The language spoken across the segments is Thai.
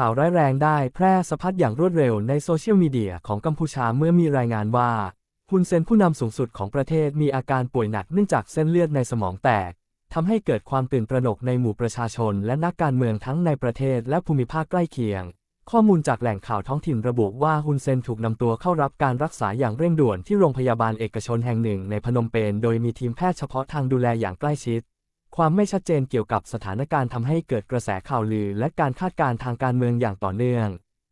ข่าวร้ายแรงได้แพร่สะพัดอย่างรวดเร็วในโซเชียลมีเดียของกัมพูชาเมื่อมีรายงานว่าฮุนเซนผู้นำสูงสุดของประเทศมีอาการป่วยหนักเนื่องจากเส้นเลือดในสมองแตกทำให้เกิดความตื่นตระหนกในหมู่ประชาชน และนักการเมืองทั้งในประเทศและภูมิภาคใกล้เคียง ข้อมูลจากแหล่งข่าวท้องถิ่นระบุว่าฮุนเซนถูกนำตัวเข้ารับการรักษาอย่างเร่งด่วนที่โรงพยาบาลเอกชนแห่งหนึ่งในพนมเปญโดยมีทีมแพทย์เฉพาะทางดูแลอย่างใกล้ชิด ความไม่ชัดเจนเกี่ยวกับสถานการณ์ทำให้เกิดกระแสข่าวลือ และการคาดการณ์ทางการเมืองอย่างต่อเนื่อง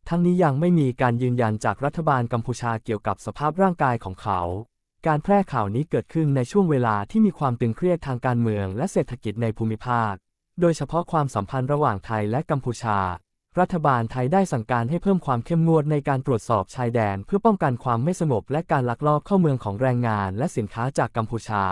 ทั้งนี้ยังไม่มีการยืนยันจากรัฐบาลกัมพูชาเกี่ยวกับสภาพร่างกายของเขา การแพร่ข่าวนี้เกิดขึ้นในช่วงเวลาที่มีความตึงเครียดทางการเมืองและเศรษฐกิจในภูมิภาค โดยเฉพาะความสัมพันธ์ระหว่างไทยและกัมพูชา รัฐบาลไทยได้สั่งการให้เพิ่มความเข้มงวดในการตรวจสอบชายแดน เพื่อป้องกันความไม่สงบและการลักลอบเข้าเมืองของแรงงานและสินค้าจากกัมพูชา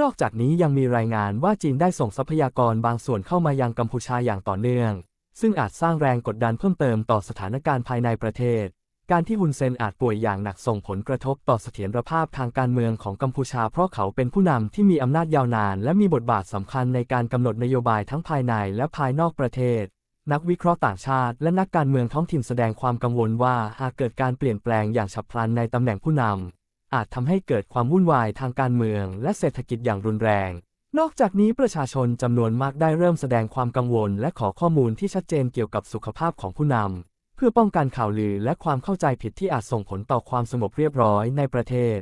นอกจากนี้ยังมีรายงานว่าจีนได้ส่งทรัพยากรบางส่วนเข้ามายังกัมพูชาอย่างต่อเนื่อง ซึ่งอาจสร้างแรงกดดันเพิ่มเติมต่อสถานการณ์ภายในประเทศ การที่ฮุนเซนอาจป่วยอย่างหนักส่งผลกระทบต่อเสถียรภาพทางการเมืองของกัมพูชา เพราะเขาเป็นผู้นำที่มีอำนาจยาวนาน และมีบทบาทสำคัญในการกำหนดนโยบายทั้งภายในและภายนอกประเทศ นักวิเคราะห์ต่างชาติ และนักการเมืองท้องถิ่นแสดงความกังวลว่าหากเกิดการเปลี่ยนแปลงอย่างฉับพลันในตำแหน่งผู้นำ อาจทำให้เกิดความวุ่นวายทางการเมือง และเศรษฐกิจอย่างรุนแรง นอกจากนี้ประชาชนจำนวนมากได้เริ่มแสดงความกังวล และขอข้อมูลที่ชัดเจนเกี่ยวกับสุขภาพของผู้นำเพื่อป้องกันข่าวลือและความเข้าใจผิดที่อาจส่งผลต่อความสงบเรียบร้อยในประเทศ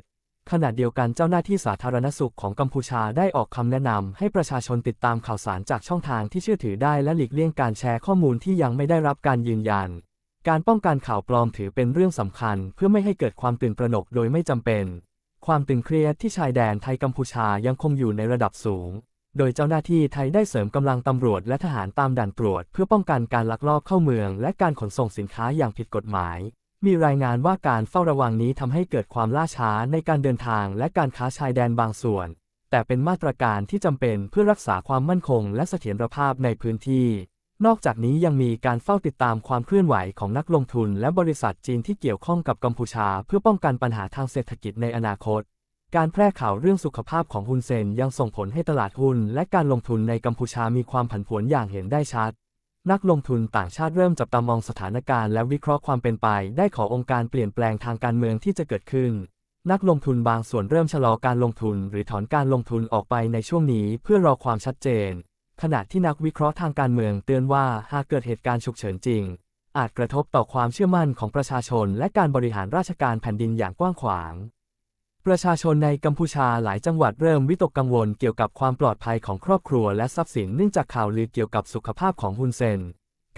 ขณะเดียวกันเจ้าหน้าที่สาธารณสุขของกัมพูชาได้ออกคำแนะนำให้ประชาชนติดตามข่าวสารจากช่องทางที่เชื่อถือได้และหลีกเลี่ยงการแชร์ข้อมูลที่ยังไม่ได้รับการยืนยัน การป้องกันข่าวปลอมถือเป็นเรื่องสำคัญ เพื่อไม่ให้เกิดความตื่นตระหนกโดยไม่จำเป็น ความตึงเครียดที่ชายแดนไทยกัมพูชายังคงอยู่ในระดับสูง โดยเจ้าหน้าที่ไทยได้เสริมกำลังตำรวจและทหารตามด่านตรวจ เพื่อป้องกันการลักลอบเข้าเมือง และการขนส่งสินค้าอย่างผิดกฎหมาย มีรายงานว่าการเฝ้าระวังนี้ทำให้เกิดความล่าช้าในการเดินทางและการค้าชายแดนบางส่วน แต่เป็นมาตรการที่จำเป็นเพื่อรักษาความมั่นคง และเสถียรภาพในพื้นที่ นอกจากนี้ยังมีการเฝ้าติดตามความเคลื่อนไหวของนักลงทุนและบริษัทจีนที่เกี่ยวข้องกับกัมพูชา เพื่อป้องกันปัญหาทางเศรษฐกิจในอนาคต การแพร่ข่าวเรื่องสุขภาพของฮุนเซนยังส่งผลให้ตลาดหุ้นและการลงทุนในกัมพูชามีความผันผวนอย่างเห็นได้ชัด นักลงทุนต่างชาติเริ่มจับตามองสถานการณ์และวิเคราะห์ความเป็นไป ได้ขอองค์การเปลี่ยนแปลงทางการเมืองที่จะเกิดขึ้น นักลงทุนบางส่วนเริ่มชะลอการลงทุน หรือถอนการลงทุนออกไปในช่วงนี้เพื่อรอความชัดเจน ขณะที่นักวิเคราะห์ทางการเมืองเตือนว่าหากเกิดเหตุการณ์ฉุกเฉินจริง อาจกระทบต่อความเชื่อมั่นของประชาชน และการบริหารราชการแผ่นดินอย่างกว้างขวาง ประชาชนในกัมพูชาหลายจังหวัดเริ่มวิตกกังวลเกี่ยวกับความปลอดภัยของครอบครัวและทรัพย์สินเนื่องจากข่าวลือเกี่ยวกับสุขภาพของฮุนเซน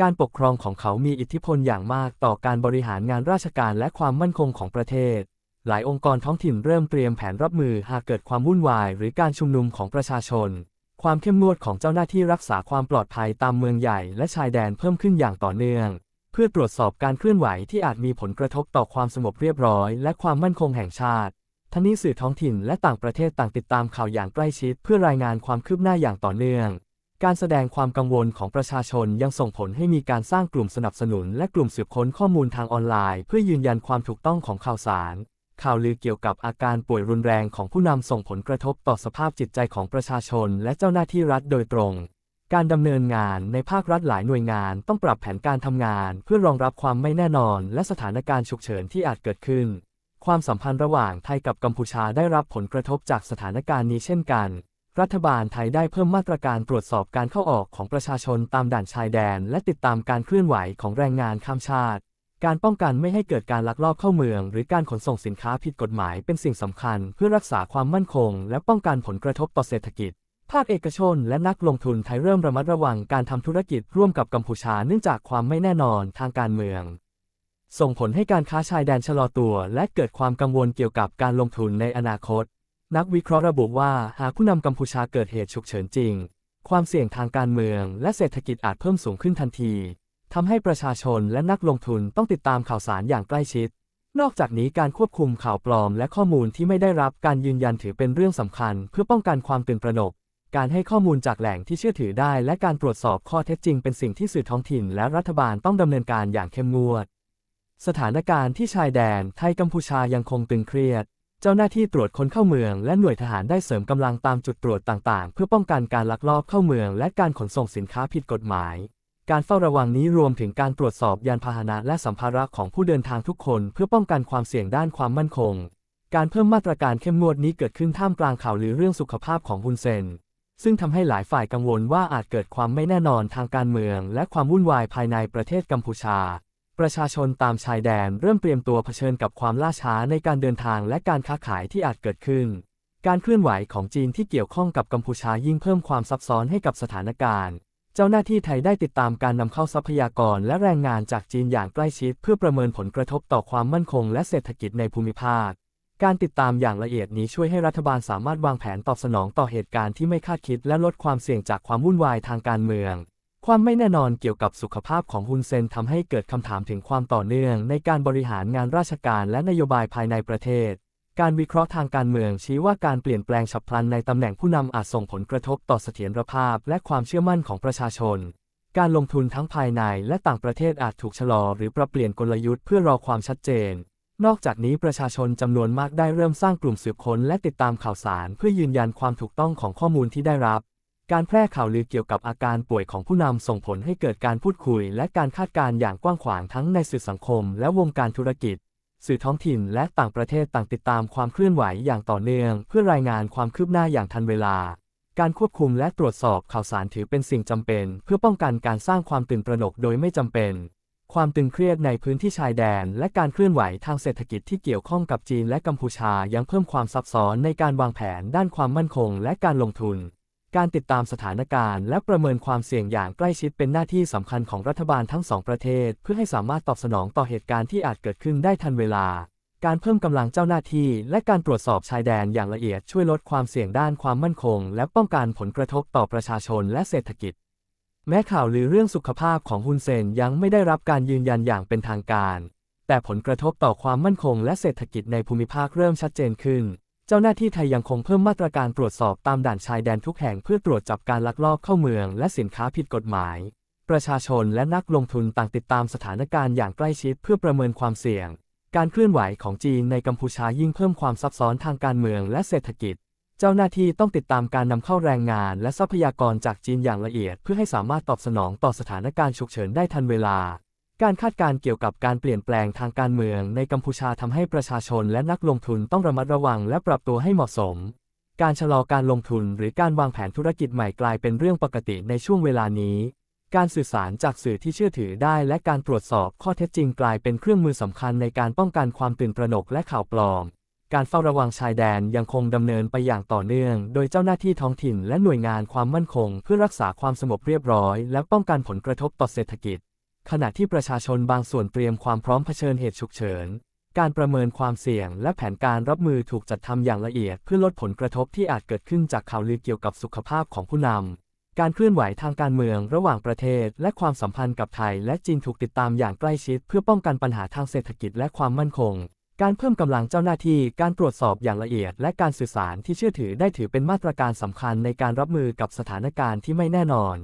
การปกครองของเขามีอิทธิพลอย่างมากต่อการบริหารงานราชการและความมั่นคงของประเทศหลายองค์กรท้องถิ่นเริ่มเตรียมแผนรับมือหากเกิดความวุ่นวายหรือการชุมนุมของประชาชน ความเข้มงวดของเจ้าหน้าที่รักษาความปลอดภัยตามเมืองใหญ่และชายแดนเพิ่มขึ้นอย่างต่อเนื่อง เพื่อตรวจสอบการเคลื่อนไหวที่อาจมีผลกระทบต่อความสงบเรียบร้อย และความมั่นคงแห่งชาติ ทั้งนี้สื่อท้องถิ่นและต่างประเทศต่างติดตามข่าวอย่างใกล้ชิด เพื่อรายงานความคืบหน้าอย่างต่อเนื่อง การแสดงความกังวลของประชาชนยังส่งผลให้มีการสร้างกลุ่มสนับสนุน และกลุ่มสืบค้นข้อมูลทางออนไลน์ เพื่อยืนยันความถูกต้องของข่าวสาร ข่าวลือเกี่ยวกับอาการป่วยรุนแรงของผู้นำส่งผลกระทบต่อสภาพจิตใจของประชาชนและเจ้าหน้าที่รัฐโดยตรง การดำเนินงานในภาครัฐหลายหน่วยงานต้องปรับแผนการทำงาน เพื่อรองรับความไม่แน่นอน และสถานการณ์ฉุกเฉินที่อาจเกิดขึ้น ความสัมพันธ์ระหว่างไทยกับกัมพูชาได้รับผลกระทบจากสถานการณ์นี้เช่นกัน รัฐบาลไทยได้เพิ่มมาตรการตรวจสอบการเข้าออกของประชาชนตามด่านชายแดน และติดตามการเคลื่อนไหวของแรงงานข้ามชาติ การป้องกันไม่ให้เกิดการลักลอบเข้าเมือง หรือการขนส่งสินค้าผิดกฎหมายเป็นสิ่งสำคัญเพื่อรักษาความมั่นคง และป้องกันผลกระทบต่อเศรษฐกิจ ภาคเอกชนและนักลงทุนไทยเริ่มระมัดระวังการทำธุรกิจร่วมกับกัมพูชาเนื่องจากความไม่แน่นอนทางการเมือง ส่งผลให้การค้าชายแดนชะลอตัว และเกิดความกังวลเกี่ยวกับการลงทุนในอนาคต นักวิเคราะห์ระบุว่าหากผู้นำกัมพูชาเกิดเหตุฉุกเฉินจริง ความเสี่ยงทางการเมือง และเศรษฐกิจอาจเพิ่มสูงขึ้นทันที ทำให้ประชาชนและนักลงทุนต้องติดตามข่าวสารอย่างใกล้ชิด นอกจากนี้การควบคุมข่าวปลอมและข้อมูลที่ไม่ได้รับการยืนยันถือเป็นเรื่องสำคัญ เพื่อป้องกันความตื่นตระหนก การให้ข้อมูลจากแหล่งที่เชื่อถือได้ และการตรวจสอบข้อเท็จจริงเป็นสิ่งที่สื่อท้องถิ่นและรัฐบาลต้องดำเนินการอย่างเข้มงวด สถานการณ์ที่ชายแดนไทยกัมพูชายังคงตึงเครียด เจ้าหน้าที่ตรวจคนเข้าเมือง และหน่วยทหารได้เสริมกำลังตามจุดตรวจต่างๆ เพื่อป้องกันการลักลอบเข้าเมือง และการขนส่งสินค้าผิดกฎหมาย การเฝ้าระวังนี้รวมถึงการตรวจสอบยานพาหนะและสัมภาระของผู้เดินทางทุกคนเพื่อป้องกันความเสี่ยงด้านความมั่นคง การเพิ่มมาตรการเข้มงวดนี้เกิดขึ้นท่ามกลางข่าวลือเรื่องสุขภาพของฮุนเซน ซึ่งทำให้หลายฝ่ายกังวลว่าอาจเกิดความไม่แน่นอนทางการเมือง และความวุ่นวายภายในประเทศกัมพูชา ประชาชนตามชายแดนเริ่มเตรียมตัวเผชิญกับความล่าช้าในการเดินทางและการค้าขายที่อาจเกิดขึ้น การเคลื่อนไหวของจีนที่เกี่ยวข้องกับกัมพูชายิ่งเพิ่มความซับซ้อนให้กับสถานการณ์ เจ้าหน้าที่ไทยได้ติดตามการนำเข้าทรัพยากรและแรงงานจากจีนอย่างใกล้ชิด เพื่อประเมินผลกระทบต่อความมั่นคงและเศรษฐกิจในภูมิภาค การติดตามอย่างละเอียดนี้ช่วยให้รัฐบาลสามารถวางแผนตอบสนองต่อเหตุการณ์ที่ไม่คาดคิด และลดความเสี่ยงจากความวุ่นวายทางการเมือง ความไม่แน่นอนเกี่ยวกับสุขภาพของฮุนเซนทำให้เกิดคำถามถึงความต่อเนื่อง ในการบริหารงานราชการและนโยบายภายในประเทศ การวิเคราะห์ทางการเมืองชี้ว่าการเปลี่ยนแปลงฉับพลันในตำแหน่งผู้นำอาจส่งผลกระทบต่อเสถียรภาพและความเชื่อมั่นของประชาชน การลงทุนทั้งภายในและต่างประเทศอาจถูกชะลอหรือปรับเปลี่ยนกลยุทธ์เพื่อรอความชัดเจน นอกจากนี้ประชาชนจำนวนมากได้เริ่มสร้างกลุ่มสืบค้นและติดตามข่าวสารเพื่อยืนยันความถูกต้องของข้อมูลที่ได้รับ การแพร่ข่าวลือเกี่ยวกับอาการป่วยของผู้นำส่งผลให้เกิดการพูดคุย และการคาดการณ์อย่างกว้างขวางทั้งในสื่อสังคม และวงการธุรกิจ สื่อท้องถิ่นและต่างประเทศต่างติดตามความเคลื่อนไหวอย่างต่อเนื่อง เพื่อรายงานความคืบหน้าอย่างทันเวลา การควบคุมและตรวจสอบข่าวสารถือเป็นสิ่งจำเป็น เพื่อป้องกันการสร้างความตื่นตระหนกโดยไม่จำเป็น ความตึงเครียดในพื้นที่ชายแดน และการเคลื่อนไหวทางเศรษฐกิจที่เกี่ยวข้องกับจีนและกัมพูชายังเพิ่มความซับซ้อนในการวางแผนด้านความมั่นคง และการลงทุน การติดตามสถานการณ์และประเมินความเสี่ยงอย่างใกล้ชิดเป็นหน้าที่สำคัญของรัฐบาลทั้งสองประเทศ เพื่อให้สามารถตอบสนองต่อเหตุการณ์ที่อาจเกิดขึ้นได้ทันเวลา การเพิ่มกำลังเจ้าหน้าที่ และการตรวจสอบชายแดนอย่างละเอียดช่วยลดความเสี่ยงด้านความมั่นคง และป้องกันผลกระทบต่อประชาชนและเศรษฐกิจ แม้ข่าวลือเรื่องสุขภาพของฮุนเซนยังไม่ได้รับการยืนยันอย่างเป็นทางการ แต่ผลกระทบต่อความมั่นคงและเศรษฐกิจในภูมิภาคเริ่มชัดเจนขึ้น เจ้าหน้าที่ไทยยังคงเพิ่มมาตรการตรวจสอบตามด่านชายแดนทุกแห่งเพื่อตรวจจับการลักลอบเข้าเมืองและสินค้าผิดกฎหมาย ประชาชนและนักลงทุนต่างติดตามสถานการณ์อย่างใกล้ชิดเพื่อประเมินความเสี่ยง การเคลื่อนไหวของจีนในกัมพูชายิ่งเพิ่มความซับซ้อนทางการเมืองและเศรษฐกิจ เจ้าหน้าที่ต้องติดตามการนำเข้าแรงงานและทรัพยากรจากจีนอย่างละเอียด เพื่อให้สามารถตอบสนองต่อสถานการณ์ฉุกเฉินได้ทันเวลา การคาดการณ์เกี่ยวกับการเปลี่ยนแปลงทางการเมืองในกัมพูชาทำให้ประชาชนและนักลงทุนต้องระมัดระวังและปรับตัวให้เหมาะสม การชะลอการลงทุนหรือการวางแผนธุรกิจใหม่กลายเป็นเรื่องปกติในช่วงเวลานี้ การสื่อสารจากสื่อที่เชื่อถือได้ และการตรวจสอบข้อเท็จจริงกลายเป็นเครื่องมือสำคัญในการป้องกันความตื่นตระหนกและข่าวปลอม การเฝ้าระวังชายแดนยังคงดำเนินไปอย่างต่อเนื่อง โดยเจ้าหน้าที่ท้องถิ่นและหน่วยงานความมั่นคง เพื่อรักษาความสงบเรียบร้อย และป้องกันผลกระทบต่อเศรษฐกิจ ขณะที่ประชาชนบางส่วนเตรียมความพร้อมเผชิญเหตุฉุกเฉิน การประเมินความเสี่ยงและแผนการรับมือถูกจัดทำอย่างละเอียดเพื่อลดผลกระทบที่อาจเกิดขึ้นจากข่าวลือเกี่ยวกับสุขภาพของผู้นำ การเคลื่อนไหวทางการเมืองระหว่างประเทศ และความสัมพันธ์กับไทยและจีนถูกติดตามอย่างใกล้ชิด เพื่อป้องกันปัญหาทางเศรษฐกิจและความมั่นคง การเพิ่มกำลังเจ้าหน้าที่ การตรวจสอบอย่างละเอียด และการสื่อสารที่เชื่อถือได้ถือเป็นมาตรการสำคัญในการรับมือกับสถานการณ์ที่ไม่แน่นอน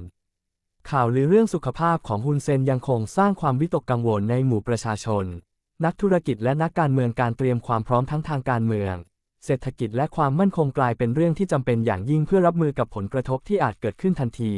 ข่าวลือเรื่องสุขภาพของฮุนเซนยังคงสร้างความวิตกกังวลในหมู่ประชาชน นักธุรกิจและนักการเมืองการเตรียมความพร้อมทั้งทางการเมือง เศรษฐกิจและความมั่นคงกลายเป็นเรื่องที่จำเป็นอย่างยิ่งเพื่อรับมือกับผลกระทบที่อาจเกิดขึ้นทันที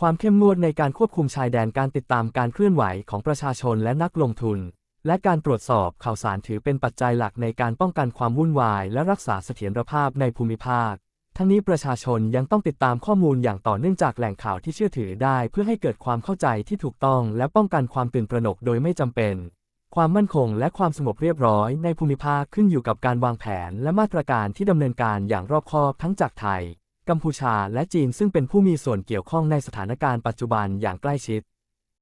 ความเข้มงวดในการควบคุมชายแดนการติดตามการเคลื่อนไหวของประชาชนและนักลงทุน และการตรวจสอบข่าวสารถือเป็นปัจจัยหลักในการป้องกันความวุ่นวาย และรักษาเสถียรภาพในภูมิภาค ทั้งนี้ประชาชนยังต้องติดตามข้อมูลอย่างต่อเนื่องจากแหล่งข่าวที่เชื่อถือได้ เพื่อให้เกิดความเข้าใจที่ถูกต้อง และป้องกันความตื่นตระหนกโดยไม่จำเป็น ความมั่นคงและความสงบเรียบร้อยในภูมิภาคขึ้นอยู่กับการวางแผน และมาตรการที่ดำเนินการอย่างรอบคอบทั้งจากไทย กัมพูชา และจีนซึ่งเป็นผู้มีส่วนเกี่ยวข้องในสถานการณ์ปัจจุบันอย่างใกล้ชิด